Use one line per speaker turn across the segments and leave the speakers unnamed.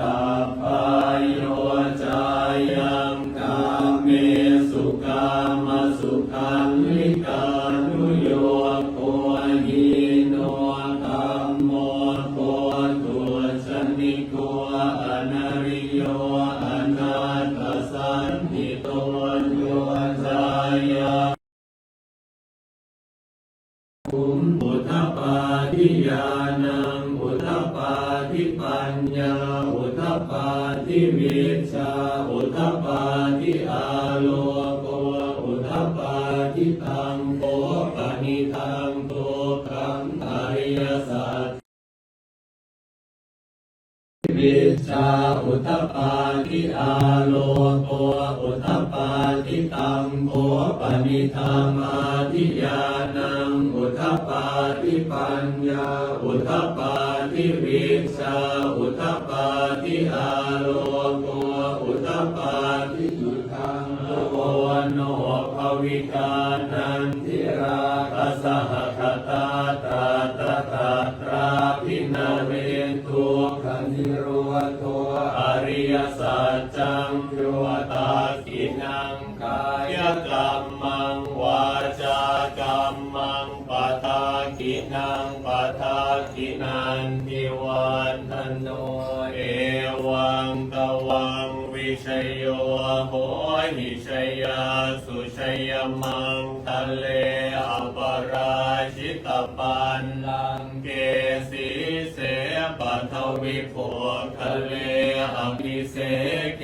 ตัปโยจายังกามิสุกามสุขัลิกานุโยโคหิโนกัมโมโคตุชนิโกอนาริโยอนาตสันติโตโยจาาคุมปุถปาทิยานังปุถปาทิปัญญาาทิวิชาอุทธปาทิอาโลโกอุทธปาทิตังโกปนิทังโตกังอริยสัจวิชาอุทธปาทิอาโลโกอุทธป ตังโกปนิธรรมาทิยานังอุทธปาทิปัญญา อุทธปาทิวิชาอุทธปาทิอาโลโกอุทธปาทิสุทังโกโนภวิกานันทิราคสหคตาตาตาตาตราพินาเวทุกขนิโ
ร
กายกรรมังวาจากรรมังปะทากินังปะทากินันทิวันทโนเอวังตวังวิชยโยโหหิชยาสุชยมังทะเลอปราชิตปันลังเกสีเสปัทวิโภทะเลอภิเสเก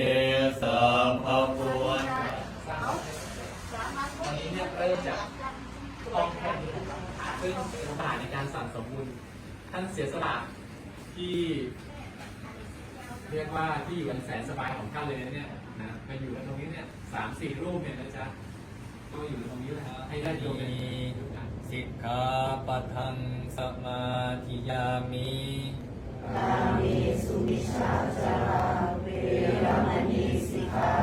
สัมภพุทธ
วันนี้ เนี่ยเริ่มจากห้องแค่นี้ซึ่งเป็นโอกาสในการสั่งสมบุญท่านเสียสละที่ เรียกว่าที่อยู่อันแสนสบายของท่านเลยนะเนี่ยนะมาอยู่กันตรงนี้เนี่ยสามสี่รูปเนี่ยนะจ๊ะก็อยู่ตรงนี้แหละครับให้ได้โยมเป็นดูกัน
สิกขาปะทังสมาธิยามิ
มุ